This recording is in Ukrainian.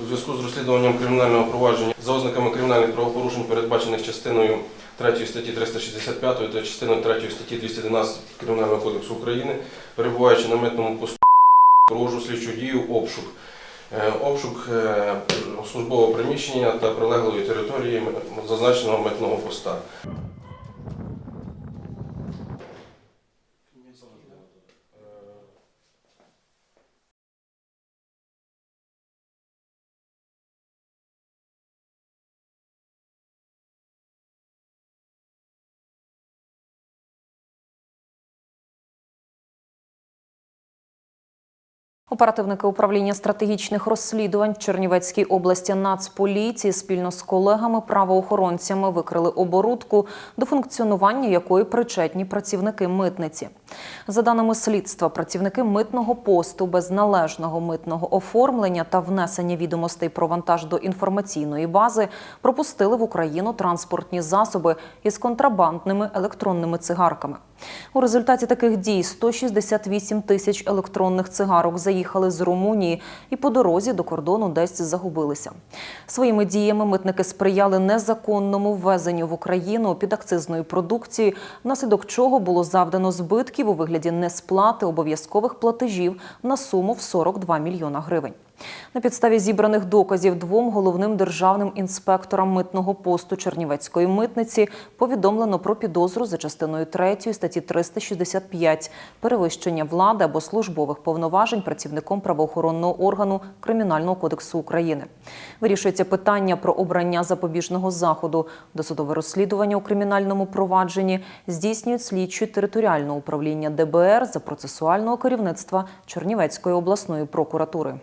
У зв'язку з розслідуванням кримінального провадження за ознаками кримінальних правопорушень, передбачених частиною 3 статті 365 та частиною 3 статті 211 Кримінального кодексу України, перебуваючи на митному посту, проводжу слідчу дію обшук. Е, Обшук е, службового приміщення та прилеглої території зазначеного митного поста. Оперативники управління стратегічних розслідувань в Чернівецькій області Нацполіції спільно з колегами-правоохоронцями викрили оборудку, до функціонування якої причетні працівники митниці. За даними слідства, працівники митного посту без належного митного оформлення та внесення відомостей про вантаж до інформаційної бази пропустили в Україну транспортні засоби із контрабандними електронними цигарками. У результаті таких дій 168 тисяч електронних цигарок заїхали з Румунії і по дорозі до кордону десь загубилися. Своїми діями митники сприяли незаконному ввезенню в Україну підакцизної продукції, внаслідок чого було завдано збитків у вигляді несплати обов'язкових платежів на суму в 42 мільйона гривень. На підставі зібраних доказів двом головним державним інспекторам митного посту Чернівецької митниці повідомлено про підозру за частиною 3 статті 365 перевищення влади або службових повноважень працівником правоохоронного органу Кримінального кодексу України. Вирішується питання про обрання запобіжного заходу. Досудове розслідування у кримінальному провадженні здійснюють слідчі територіального управління ДБР за процесуального керівництва Чернівецької обласної прокуратури.